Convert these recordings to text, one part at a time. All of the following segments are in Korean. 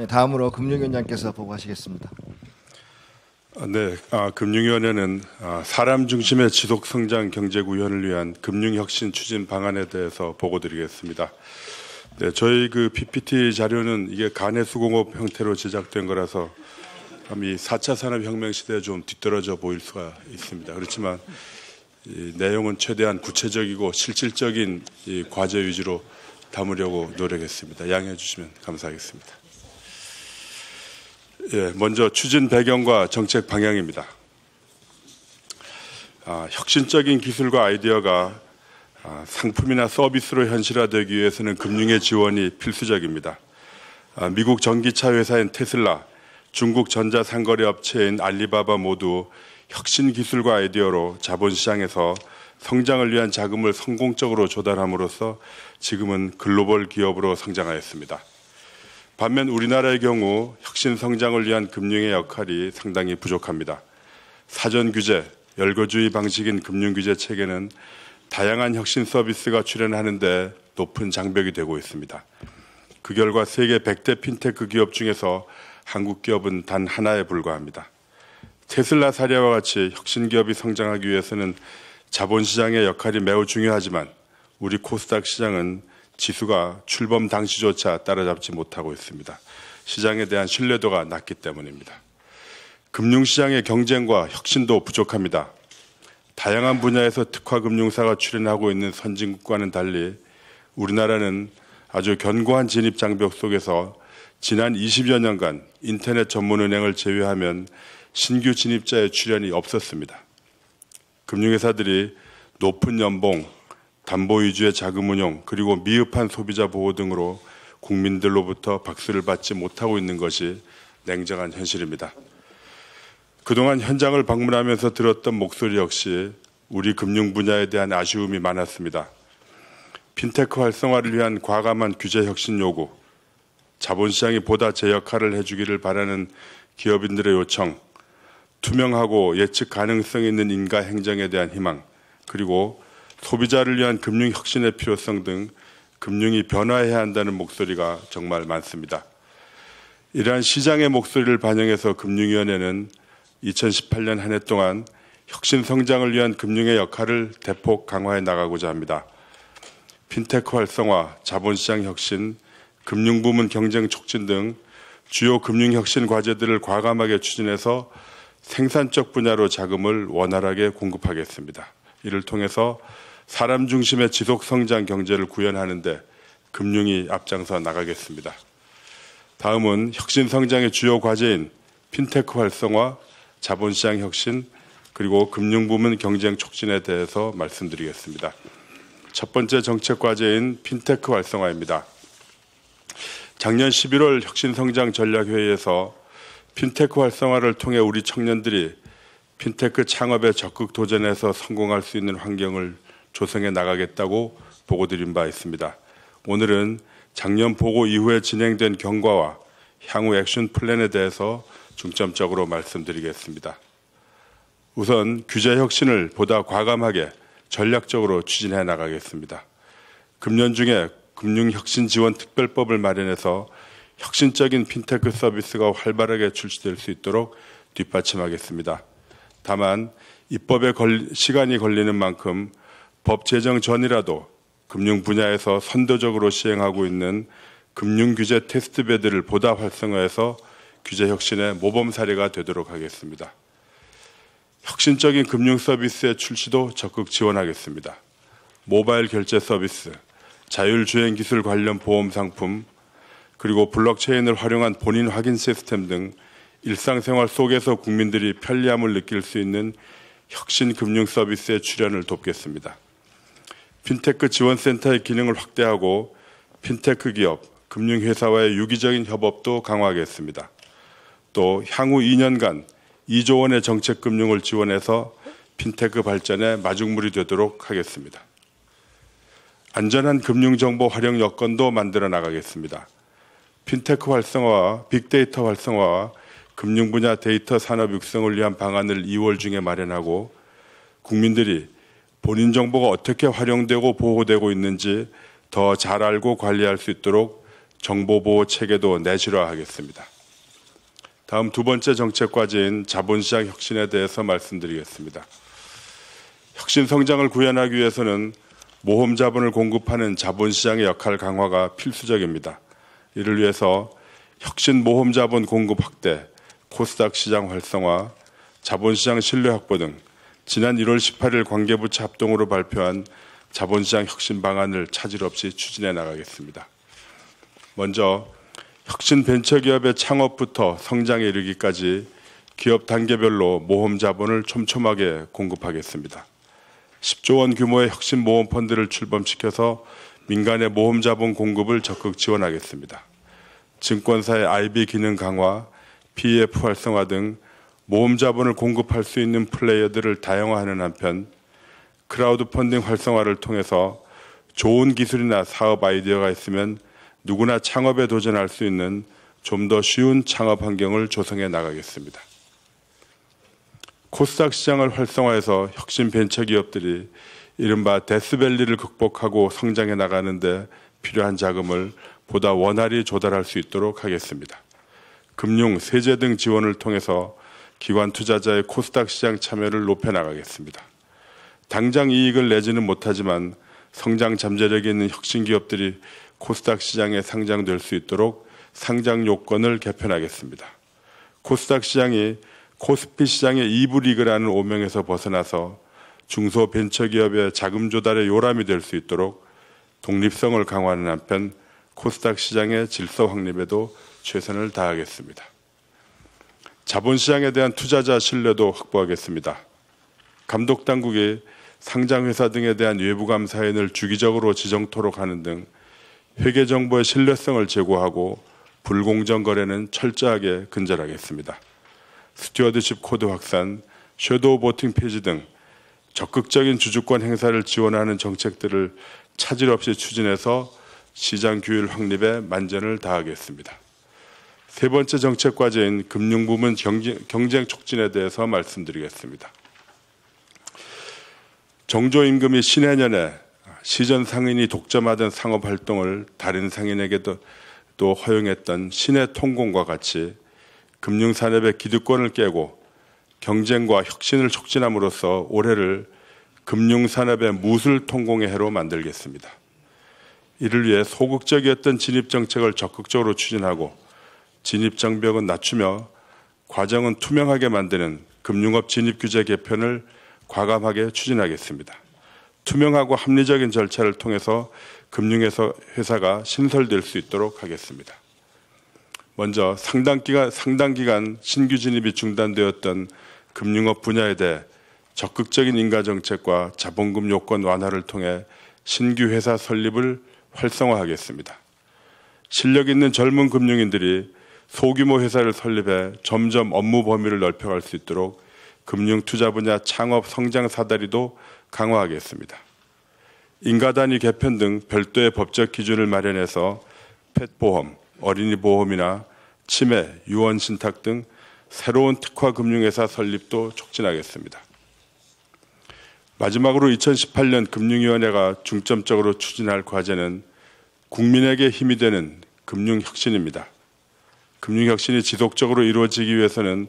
예, 다음으로 금융위원장께서 보고하시겠습니다. 아, 네, 아, 금융위원회는 아, 사람 중심의 지속 성장 경제 구현을 위한 금융혁신 추진 방안에 대해서 보고드리겠습니다. 네, 저희 그 PPT 자료는 이게 간의 수공업 형태로 제작된 거라서 이 4차 산업혁명 시대에 좀 뒤떨어져 보일 수가 있습니다. 그렇지만 이 내용은 최대한 구체적이고 실질적인 이 과제 위주로 담으려고 노력했습니다. 양해해 주시면 감사하겠습니다. 예, 먼저 추진 배경과 정책 방향입니다. 아, 혁신적인 기술과 아이디어가 아, 상품이나 서비스로 현실화되기 위해서는 금융의 지원이 필수적입니다. 아, 미국 전기차 회사인 테슬라, 중국 전자 상거래 업체인 알리바바 모두 혁신 기술과 아이디어로 자본시장에서 성장을 위한 자금을 성공적으로 조달함으로써 지금은 글로벌 기업으로 성장하였습니다. 반면 우리나라의 경우 혁신 성장을 위한 금융의 역할이 상당히 부족합니다. 사전 규제, 열거주의 방식인 금융 규제 체계는 다양한 혁신 서비스가 출현하는데 높은 장벽이 되고 있습니다. 그 결과 세계 100대 핀테크 기업 중에서 한국 기업은 단 하나에 불과합니다. 테슬라 사례와 같이 혁신 기업이 성장하기 위해서는 자본시장의 역할이 매우 중요하지만 우리 코스닥 시장은 지수가 출범 당시조차 따라잡지 못하고 있습니다. 시장에 대한 신뢰도가 낮기 때문입니다. 금융시장의 경쟁과 혁신도 부족합니다. 다양한 분야에서 특화금융사가 출연하고 있는 선진국과는 달리 우리나라는 아주 견고한 진입 장벽 속에서 지난 20여 년간 인터넷 전문은행을 제외하면 신규 진입자의 출연이 없었습니다. 금융회사들이 높은 연봉, 담보 위주의 자금 운용, 그리고 미흡한 소비자 보호 등으로 국민들로부터 박수를 받지 못하고 있는 것이 냉정한 현실입니다. 그동안 현장을 방문하면서 들었던 목소리 역시 우리 금융 분야에 대한 아쉬움이 많았습니다. 핀테크 활성화를 위한 과감한 규제 혁신 요구, 자본시장이 보다 제 역할을 해주기를 바라는 기업인들의 요청, 투명하고 예측 가능성 있는 인가 행정에 대한 희망, 그리고 소비자를 위한 금융 혁신의 필요성 등 금융이 변화해야 한다는 목소리가 정말 많습니다. 이러한 시장의 목소리를 반영해서 금융위원회는 2018년 한 해 동안 혁신 성장을 위한 금융의 역할을 대폭 강화해 나가고자 합니다. 핀테크 활성화, 자본시장 혁신, 금융부문 경쟁 촉진 등 주요 금융혁신 과제들을 과감하게 추진해서 생산적 분야로 자금을 원활하게 공급하겠습니다. 이를 통해서 사람 중심의 지속 성장 경제를 구현하는데 금융이 앞장서 나가겠습니다. 다음은 혁신 성장의 주요 과제인 핀테크 활성화, 자본시장 혁신, 그리고 금융 부문 경쟁 촉진에 대해서 말씀드리겠습니다. 첫 번째 정책 과제인 핀테크 활성화입니다. 작년 11월 혁신성장 전략회의에서 핀테크 활성화를 통해 우리 청년들이 핀테크 창업에 적극 도전해서 성공할 수 있는 환경을 조성해 나가겠다고 보고드린 바 있습니다. 오늘은 작년 보고 이후에 진행된 경과와 향후 액션 플랜에 대해서 중점적으로 말씀드리겠습니다. 우선 규제 혁신을 보다 과감하게 전략적으로 추진해 나가겠습니다. 금년 중에 금융혁신지원특별법을 마련해서 혁신적인 핀테크 서비스가 활발하게 출시될 수 있도록 뒷받침하겠습니다. 다만 입법에 걸, 시간이 걸리는 만큼 법 제정 전이라도 금융 분야에서 선도적으로 시행하고 있는 금융 규제 테스트베드를 보다 활성화해서 규제 혁신의 모범 사례가 되도록 하겠습니다. 혁신적인 금융 서비스의 출시도 적극 지원하겠습니다. 모바일 결제 서비스, 자율주행 기술 관련 보험 상품, 그리고 블록체인을 활용한 본인 확인 시스템 등 일상생활 속에서 국민들이 편리함을 느낄 수 있는 혁신 금융 서비스의 출현을 돕겠습니다. 핀테크 지원센터의 기능을 확대하고 핀테크 기업, 금융회사와의 유기적인 협업도 강화하겠습니다. 또 향후 2년간 2조 원의 정책 금융을 지원해서 핀테크 발전에 마중물이 되도록 하겠습니다. 안전한 금융정보 활용 여건도 만들어 나가겠습니다. 핀테크 활성화와 빅데이터 활성화와 금융 분야 데이터 산업 육성을 위한 방안을 2월 중에 마련하고 국민들이 본인 정보가 어떻게 활용되고 보호되고 있는지 더 잘 알고 관리할 수 있도록 정보보호 체계도 내실화하겠습니다. 다음 두 번째 정책 과제인 자본시장 혁신에 대해서 말씀드리겠습니다. 혁신 성장을 구현하기 위해서는 모험 자본을 공급하는 자본시장의 역할 강화가 필수적입니다. 이를 위해서 혁신 모험 자본 공급 확대, 코스닥 시장 활성화, 자본시장 신뢰 확보 등 지난 1월 18일 관계부처 합동으로 발표한 자본시장 혁신 방안을 차질 없이 추진해 나가겠습니다. 먼저 혁신 벤처기업의 창업부터 성장에 이르기까지 기업 단계별로 모험 자본을 촘촘하게 공급하겠습니다. 10조 원 규모의 혁신 모험 펀드를 출범시켜서 민간의 모험 자본 공급을 적극 지원하겠습니다. 증권사의 IB 기능 강화, PF 활성화 등 모험 자본을 공급할 수 있는 플레이어들을 다양화하는 한편 크라우드 펀딩 활성화를 통해서 좋은 기술이나 사업 아이디어가 있으면 누구나 창업에 도전할 수 있는 좀 더 쉬운 창업 환경을 조성해 나가겠습니다. 코스닥 시장을 활성화해서 혁신 벤처 기업들이 이른바 데스밸리를 극복하고 성장해 나가는데 필요한 자금을 보다 원활히 조달할 수 있도록 하겠습니다. 금융, 세제 등 지원을 통해서 기관 투자자의 코스닥 시장 참여를 높여 나가겠습니다. 당장 이익을 내지는 못하지만 성장 잠재력이 있는 혁신 기업들이 코스닥 시장에 상장될 수 있도록 상장 요건을 개편하겠습니다. 코스닥 시장이 코스피 시장의 2부 리그라는 오명에서 벗어나서 중소 벤처기업의 자금 조달의 요람이 될 수 있도록 독립성을 강화하는 한편 코스닥 시장의 질서 확립에도 최선을 다하겠습니다. 자본시장에 대한 투자자 신뢰도 확보하겠습니다. 감독 당국이 상장회사 등에 대한 외부 감 사인을 주기적으로 지정토록 하는 등 회계 정보의 신뢰성을 제고하고 불공정 거래는 철저하게 근절하겠습니다. 스튜어드십 코드 확산, 섀도우 보팅 폐지 등 적극적인 주주권 행사를 지원하는 정책들을 차질 없이 추진해서 시장 규율 확립에 만전을 다하겠습니다. 세 번째 정책 과제인 금융 부문 경쟁 촉진에 대해서 말씀드리겠습니다. 정조임금이 신해년에 시전 상인이 독점하던 상업 활동을 다른 상인에게도 또 허용했던 신의 통공과 같이 금융 산업의 기득권을 깨고 경쟁과 혁신을 촉진함으로써 올해를 금융 산업의 무술 통공의 해로 만들겠습니다. 이를 위해 소극적이었던 진입 정책을 적극적으로 추진하고 진입 장벽은 낮추며 과정은 투명하게 만드는 금융업 진입 규제 개편을 과감하게 추진하겠습니다. 투명하고 합리적인 절차를 통해서 금융에서 회사가 신설될 수 있도록 하겠습니다. 먼저 상당 기간, 상당 기간 신규 진입이 중단되었던 금융업 분야에 대해 적극적인 인가 정책과 자본금 요건 완화를 통해 신규 회사 설립을 활성화하겠습니다. 실력 있는 젊은 금융인들이 소규모 회사를 설립해 점점 업무 범위를 넓혀갈 수 있도록 금융 투자 분야 창업 성장 사다리도 강화하겠습니다. 인가 단위 개편 등 별도의 법적 기준을 마련해서 펫보험, 어린이 보험이나 치매, 유언 신탁 등 새로운 특화 금융회사 설립도 촉진하겠습니다. 마지막으로 2018년 금융위원회가 중점적으로 추진할 과제는 국민에게 힘이 되는 금융혁신입니다. 금융혁신이 지속적으로 이루어지기 위해서는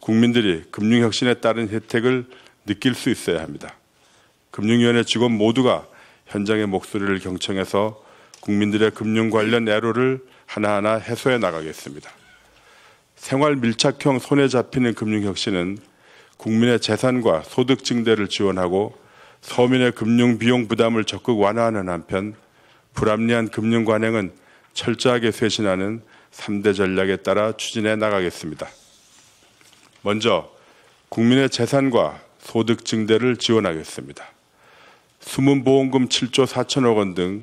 국민들이 금융혁신에 따른 혜택을 느낄 수 있어야 합니다. 금융위원회 직원 모두가 현장의 목소리를 경청해서 국민들의 금융 관련 애로를 하나하나 해소해 나가겠습니다. 생활 밀착형 손에 잡히는 금융혁신은 국민의 재산과 소득 증대를 지원하고 서민의 금융 비용 부담을 적극 완화하는 한편 불합리한 금융 관행은 철저하게 쇄신하는 3대 전략에 따라 추진해 나가겠습니다. 먼저 국민의 재산과 소득 증대를 지원하겠습니다. 숨은 보험금 7조 4천억 원 등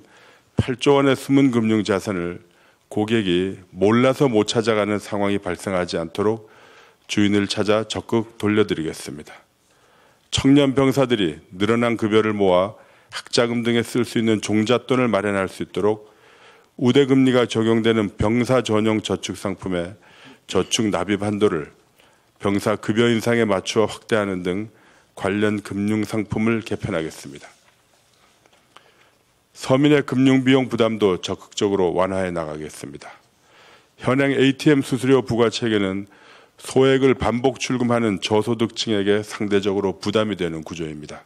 8조 원의 숨은 금융 자산을 고객이 몰라서 못 찾아가는 상황이 발생하지 않도록 주인을 찾아 적극 돌려드리겠습니다. 청년 병사들이 늘어난 급여를 모아 학자금 등에 쓸 수 있는 종잣돈을 마련할 수 있도록 우대금리가 적용되는 병사 전용 저축 상품의 저축 납입 한도를 병사 급여 인상에 맞추어 확대하는 등 관련 금융 상품을 개편하겠습니다. 서민의 금융 비용 부담도 적극적으로 완화해 나가겠습니다. 현행 ATM 수수료 부과 체계는 소액을 반복 출금하는 저소득층에게 상대적으로 부담이 되는 구조입니다.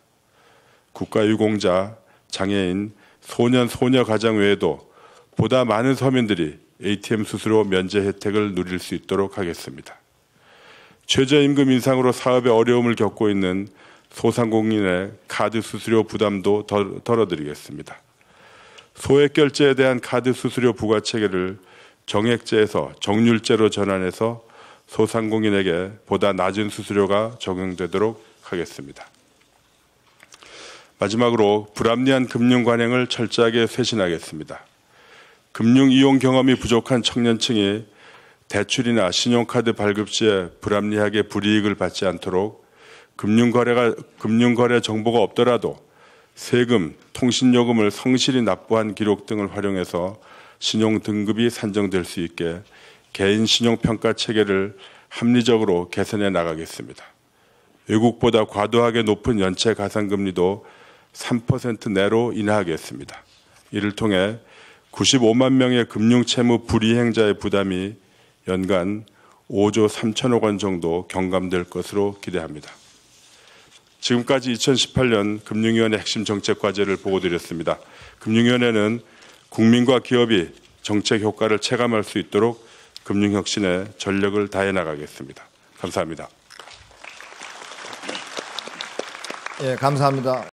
국가유공자, 장애인, 소년, 소녀 가장 외에도 보다 많은 서민들이 ATM 수수료 면제 혜택을 누릴 수 있도록 하겠습니다. 최저임금 인상으로 사업에 어려움을 겪고 있는 소상공인의 카드 수수료 부담도 덜- 덜어드리겠습니다. 소액 결제에 대한 카드 수수료 부과 체계를 정액제에서 정률제로 전환해서 소상공인에게 보다 낮은 수수료가 적용되도록 하겠습니다. 마지막으로 불합리한 금융 관행을 철저하게 쇄신하겠습니다. 금융 이용 경험이 부족한 청년층이 대출이나 신용카드 발급 시에 불합리하게 불이익을 받지 않도록 금융거래가 금융거래 정보가 없더라도 세금, 통신요금을 성실히 납부한 기록 등을 활용해서 신용 등급이 산정될 수 있게 개인 신용 평가 체계를 합리적으로 개선해 나가겠습니다. 외국보다 과도하게 높은 연체 가산금리도 3% 내로 인하하겠습니다. 이를 통해 95만 명의 금융채무 불이행자의 부담이 연간 5조 3천억 원 정도 경감될 것으로 기대합니다. 지금까지 2018년 금융위원회 핵심 정책 과제를 보고드렸습니다. 금융위원회는 국민과 기업이 정책 효과를 체감할 수 있도록 금융혁신에 전력을 다해 나가겠습니다. 감사합니다. 예, 감사합니다.